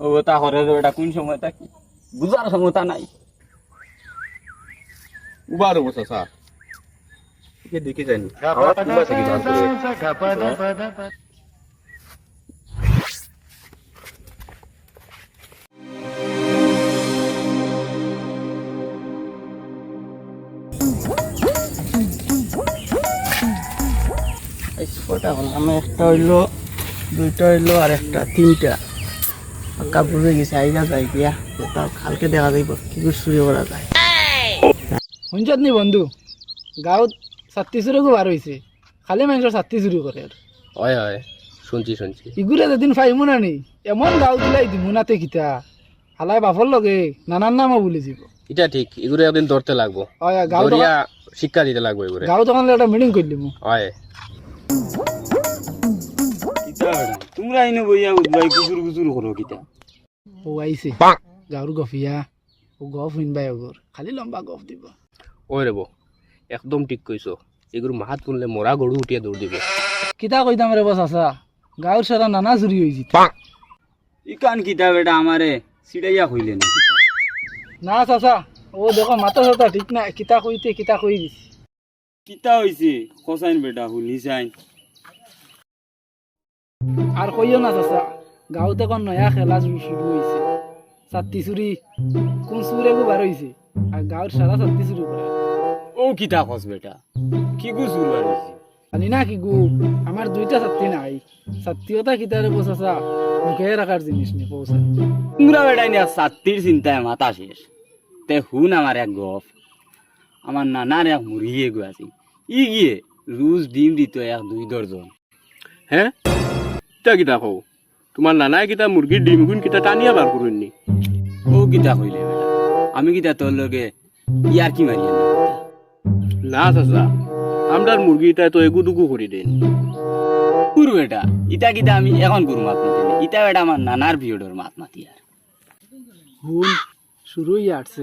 ও তা হরে বেটা কোন সময় তা বুঝার ক্ষমতা নাই। উবার চাচা একে দেখি যায়নি কটা করলাম একটা হইল দুইটা হইল আর একটা তিনটা। কাপড় গেছে আইগা যাই গিয়া তা কালকে দেখা যাইব কি করে চুরি করা যায়। শুনছত নি বন্ধু? গাঁৱত ছাত্ৰী চুৰিকো বাৰ হৈছে। খালি মানুষের ছাত্ৰী চুরি করে আর হয় হয়। শুনছি শুনছি। ইগুরে যেদিন ফাইমু না নি এমন গাঁও দিলাই দিমুনাতে কিতা। হালাই বাপর লগে নানান নামও বলে যাব এটা ঠিক এগুলো একদিন ধরতে লাগবো। হয় গাঁও শিক্ষা দিতে লাগবো এগুলো গাঁও তখন একটা মিটিং করলি মু হয়। তোমরা এনে বইয়া উদ্বাই গুজুর গুজুর করো কিতা। ও আইছে। গাঁৱৰ গফিয়া ও গফ শুনবাই ওগর খালি লম্বা গফ দিব। ওই রেবো একদম ঠিক কইছো এগুলো মাহাত শুনলে মরা গরু উঠিয়ে দৌড় দিব। কিতা কইতাম রে বস আসা গাঁৱৰ সারা নানা চুরি হয়েছে ইকান কিতা বেটা আমারে সিটাইয়া কইলে না না চাচা ও দেখো মাথা চাথা ঠিক না কিতা কইতে কিতা কই দিছে। কিতা হইছে খসাইন বেটা হুনি চাইন আর কইও না চাচা। গাঁৱত এখন নয়া খেলা শুরু হয়েছে ছাত্ৰী চুৰি কোন চুৰে গো বার হয়েছে আর গাঁৱৰ সারা ছাত্ৰী চুরি করে ও কিতা খস বেটা? কি গুজুর বার হইছে জানি না কি গো? আমার দুইটা ছাত্রী নাই। ছাত্রীয়তা কিতারে বসাসা মুখে রাখার জিনিস নেই পৌঁছা তোমরা বেটা নিয়ে সাত্তির চিন্তায় মাথা শেষ। তে হুন আমার এক গপ। আমার নানার এক মুরগি গো আছে ই গিয়ে রোজ ডিম দিত এক দুই দর্জন হ্যাঁ কিতা কিতা কও? তোমার নানায় কিতা মুরগির ডিম গুণ কিতা টানিয়া বার করুননি ও কিতা কইলে বেটা? আমি কিতা তোর লগে ইয়ার কি মারিয়া না না চাচা আমরার মুরগিটা তো এগু দুগু করে দেন কুর বেটা ইটা কিতা আমি এখন করু মাত মাতি না। ইটা বেটা আমার নানার ভিডিওর মাত মাতি আর হুন শুরু হয়ে আসছে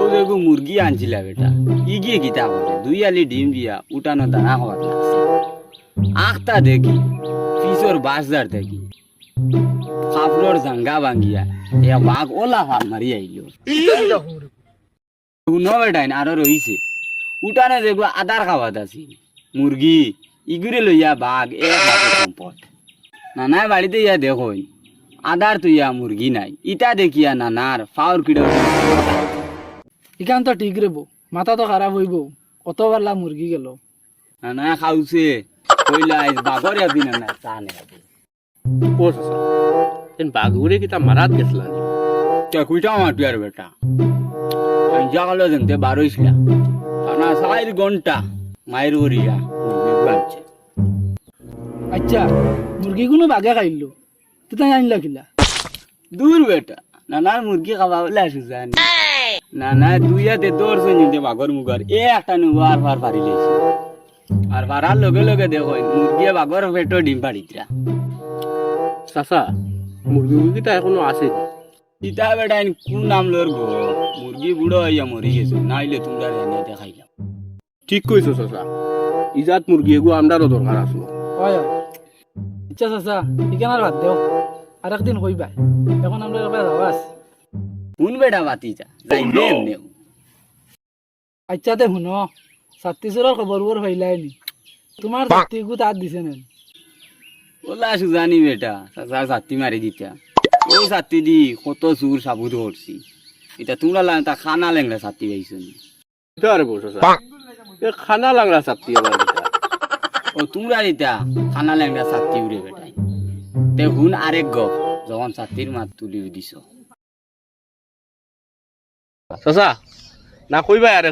ও দেখো মুরগি আনছিলা বেটা। ই গিয়ে কিতা করে দুই আলি ডিম দিয়া উঠানো দানা হওয়ার লাগছে। আখটা দেখি পিছর বাসদার দেখি। কাপড়র জাঙ্গা ভাঙ্গিয়া এ বাঘ ওলা হাত মারি আইল। শুনো বেটাইন আরও রইছে। উঠানে দেখব আদার খাওয়াত আছে। মুরগি ইগুরে লইয়া বাঘ হাতে সম্পদ। নানার বাড়িতে ইয়া দেখোই আদার তো ইয়া মুরগি নাই। ইটা দেখিয়া নানার ফাউর কিড়ে ইখান তো ঠিক রে বউ মাথা তো খারাপ হইব কত পারলা মুরগি গেল। নানা খাওছে কইলা আইজ বাঘর ইয়াবি না চা নে ও চাচা এন বাঘুরে কিতা মারাত গেছলা নি? তে কুইটা মাটি আর বেটা। আইজা গেল দেখতে বারোইছিলা টানা চার ঘণ্টা মায়ের মুরগি বানছে আচ্ছা মুরগি কোনো বাগে খাইলো। তুই জানিলা কিলা? দূর বেটা নানার মুরগি খাওয়া বলে আসু জানি। নানা দুই হাতে দৌড়ছে নিতে বাঘর মুগার এ একটা নেব আর ফার ফারি লেছি আর ফারার লগে লগে দেখো মুরগি বাঘর পেটো ডিম পাড়িতরা চাচা মুরগি কিতা এখনও আছে? ইটা বেটা কোন নাম লোর গো মুরগি বুড়ো হইয়া মরি গেছে নাইলে তোমরা জানিয়ে দেখাইলাম ঠিক কইছো চাচা। ইজাত মুরগি এগু আমরারও দরকার আসলো হয়। আচ্ছা চাচা আর বাদ দেও আর একদিন কইবা এখন আমরা যাওয়া আছে কোন বেটা বাতি যা যাইবে আচ্ছা তে শুনো ছাত্ৰী চোৰৰ খবৰবোৰ ভাইলাই নি তোমাৰ ছাত্ৰীকো তাত দিছে নেন ওলা সুজানি বেটা চাচা ছাতি মারি দিতা। ও ছাতি দি কত চুর সাবুত করছি এটা তোমরা লাগ তা খানা লেংলা ছাতি পাইছো নি? আরে খানা লাগলা চাপতি আবার ও তোমরা দিতা খানা লেংলা ছাতি উড়ে বেটাই। তে হুন আরেক গপ যখন ছাতির মাত তুলি দিছ। চাচা না কইবা আর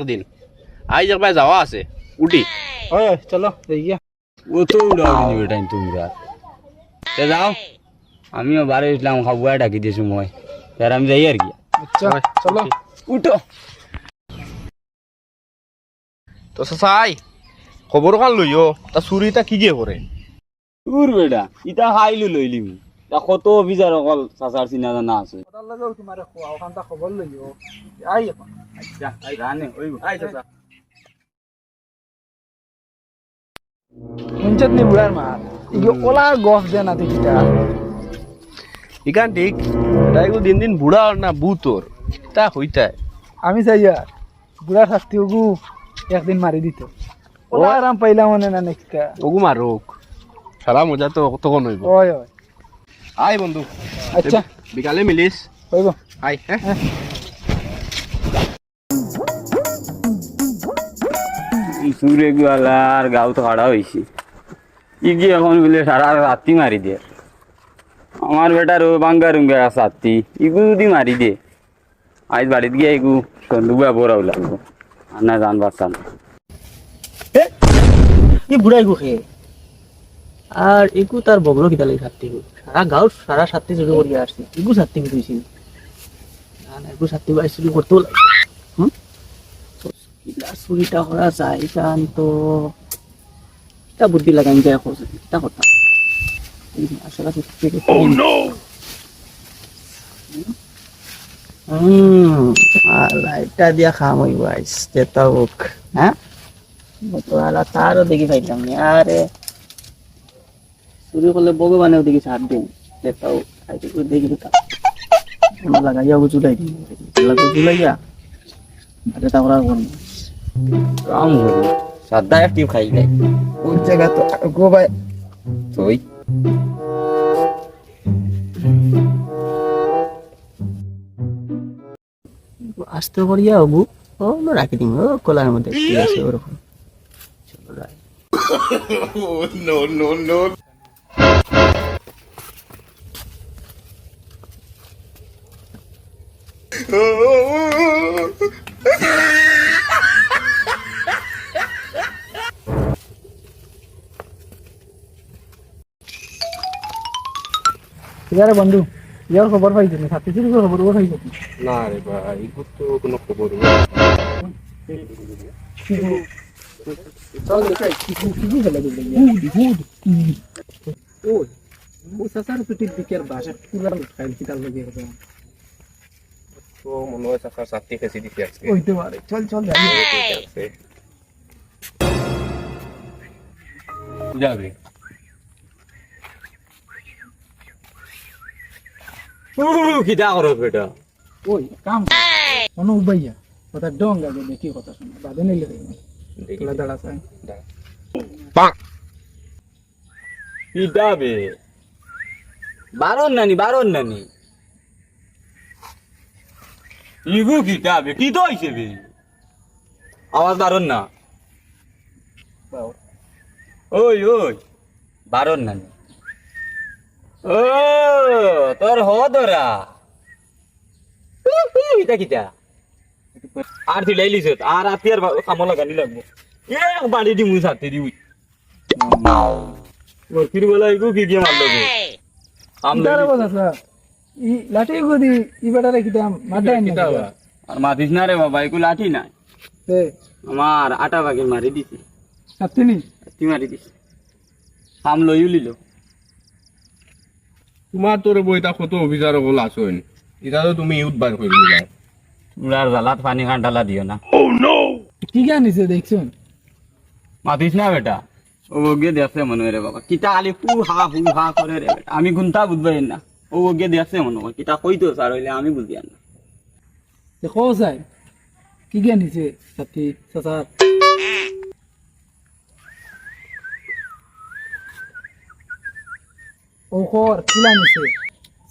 একদিন আইজ একবার যাওয়া আছে। উঠি। হয় চলো গিয়া ও তো উড়াও নি বেটাই তোমরা। তে যাও। আমিও বারে ইসলাম খাবুয়া ডাকি দিয়েছ মই। তার আমি যাই আর কি। আচ্ছা চলো। উঠো। তো আই খবর কান লইও তা চুরিটা কি গিয়ে করে দূর বেটা ইটা খাইলো লইলি মু তা কত অফিসার অকল চাচার চিনা জানা আছে। তাৰ লগেও তোমাৰ খোৱা ওখান খবৰ লৈ আহি এখন আচ্ছা জানে ওই আই চাচা। শুনছত নি বুঢ়াৰ মাত ইগে ওলা গছ দে না দেখিতা ইকান ঠিক তাই দিন দিন বুড়া আর না বুতর তা হইতায় আমি চাই আর বুড়া শাস্তি ওগু একদিন মারি দিত ওলা আরাম পাইলাম মনে না নেক্সট ওগু মারুক সারা মজা তো তখন হইব ওই ওই আয় বন্ধু আচ্ছা বিকালে মিলিস হইব আয় হ্যাঁ সুরে গুয়ালার গাও তো হাড়া হয়েছে ইগি এখন বলে সারা রাত্রি মারি দিয়ে আমার বেটার ও বাঙ্গা রুঙ্গা সাত্তি ইগু যদি মারি দিয়ে আজ বাড়িতে গিয়ে ইগু সন্দুবা বড়াও লাগবো। আর না জান পারতাম এই বুড়াই গো খেয়ে আর একু তার বগলো কিতা লাগি সাত্তি সারা গাঁও সারা সাত্তি চুরি করিয়া আসছে। একু সাত্তি বিধুইছিল না না একু সাত্তি বাইশ চুরি করতেও চুরিটা করা যায় কারণ তো এটা বুদ্ধি লাগাই যায় করছে এটা আসলে হুম দিয়া খাম হইব আইস হ্যাঁ? মতোয়ালা তারও দেখি পাইলাম না আরে। চুরি করলে ভগবানেও দেখি ছাড় দিন দেখি দিতাম লাগাইয়া চুলাই দিন লাগো চুলাইয়া আরে তারপর আর করব কাম করি সাদা একটি খাই নাই। ওই জায়গা তো গো ভাই। তুই? আস্তে করিয়া হবু ও না রাখি দিন ও কলার মধ্যে। ঠিক আছে ওরকম। চলো রাখ। ইয়ারে বন্ধু ইয়ার খবর পাইছি না সাথে করে খবর পাইছি না রে ভাই এগুলো তো কোনো খবর চল দেখাই কি কি কি হলো হুদ হুদ ওই ও সাসার পিটির দিকের ভাষা পুরা খাইল কি তার লগে হবে তো মনে হয় সাথে চল চল যাই। যাবে। কিটা করো বেটা ওই কাম কোন উবাইয়া কথা ডং লাগে দেখি কথা শুনে বাদে নিলে তোলা দাঁড়া চাই কিটা বে। বারণ নানি বারণ নানি। ইগু কিটা বে কি তো হইছে বে। আওয়াজ বারণ না। ওই ওই। বারণ নানি। ও তোর হ দরা এটা কিটা? আর তুই লাইলিস আর আতি আর কামো লাগানি লাগবো এক বাড়ি দি মুই সাথে দি উই। ফির বলা ইগু কি দিয়ে মারলো বে আম ইদারে ই লাঠি গদি ই বেটারে কিতাম মাঠাই না আর মাতিস না রে বাবা এগুলো লাঠি নাই। তে। আমার আটা বাকি মারি দিছি। সাথে তুই মারি দিস আম লইও লিল। তোমার তোর বইটা কত অভিযার হল আসুন এটা তো তুমি ইউথ বার করে দিলা। উড়ার জালাত পানি খান ঢালা দিও না। কি জানিছে দেখছুন মাতিস না বেটা? ও গিয়ে দেখছে মনে রে বাবা। কিতা আলি হু হা হু হা করে রে বেটা। আমি গুনতা বুঝবাই না। ও গিয়ে দেখছে মনে হয় কিতা কইতো স্যার হইলে আমি বুঝি না কো চাই কি জানিছে সাথী সাসার ও কর কিলা নিছে।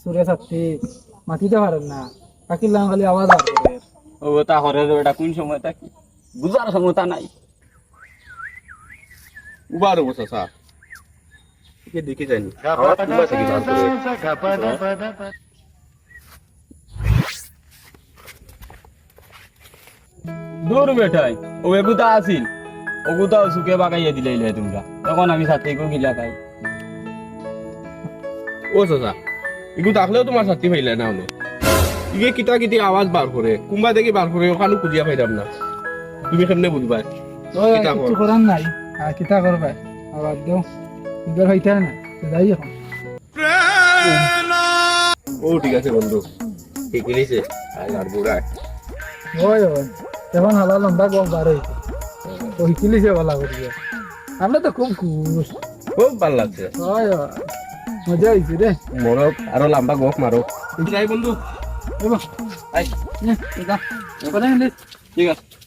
সুরে সাথী মাতিতে পারেন না। কাকিলাম খালি আওয়াজ আর করে। ও তা হরে রে বেটা কোন সময় তা কি? বুঝার ক্ষমতা নাই। উবার অবস্থা স্যার কে দেখি জানি দূর বেটাই ও এগুতা আসিল ওগুতা সুকে বাগাইয়া দিলাইলে তোমরা। তখন আমি সাথে গো গিলা খাই। ও চাচা এগুলো থাকলেও তোমার সাথী পাইলে না হলো ইগে কিতা কিতি আওয়াজ বার করে কুম্বা দেখি বার করে ওখানে খুঁজিয়া পাইলাম না। তুমি কেমনে বুঝবা কিছু কর? করার নাই আর কিতা করবে আবার দেও। এবার হইতে না যাই এখন। ও ঠিক আছে বন্ধু ঠিক নিছে আর বুড়ায় ওই ওই এখন হালা লম্বা গম বার হইছে ওই কিলিছে বলা করিয়া আমরা তো খুব খুশ খুব ভালো লাগছে। ওই ওই মজা হয়েছে রে। মরক আরও লম্বা গক মারো। যাই বন্ধু। ঠিক আছে।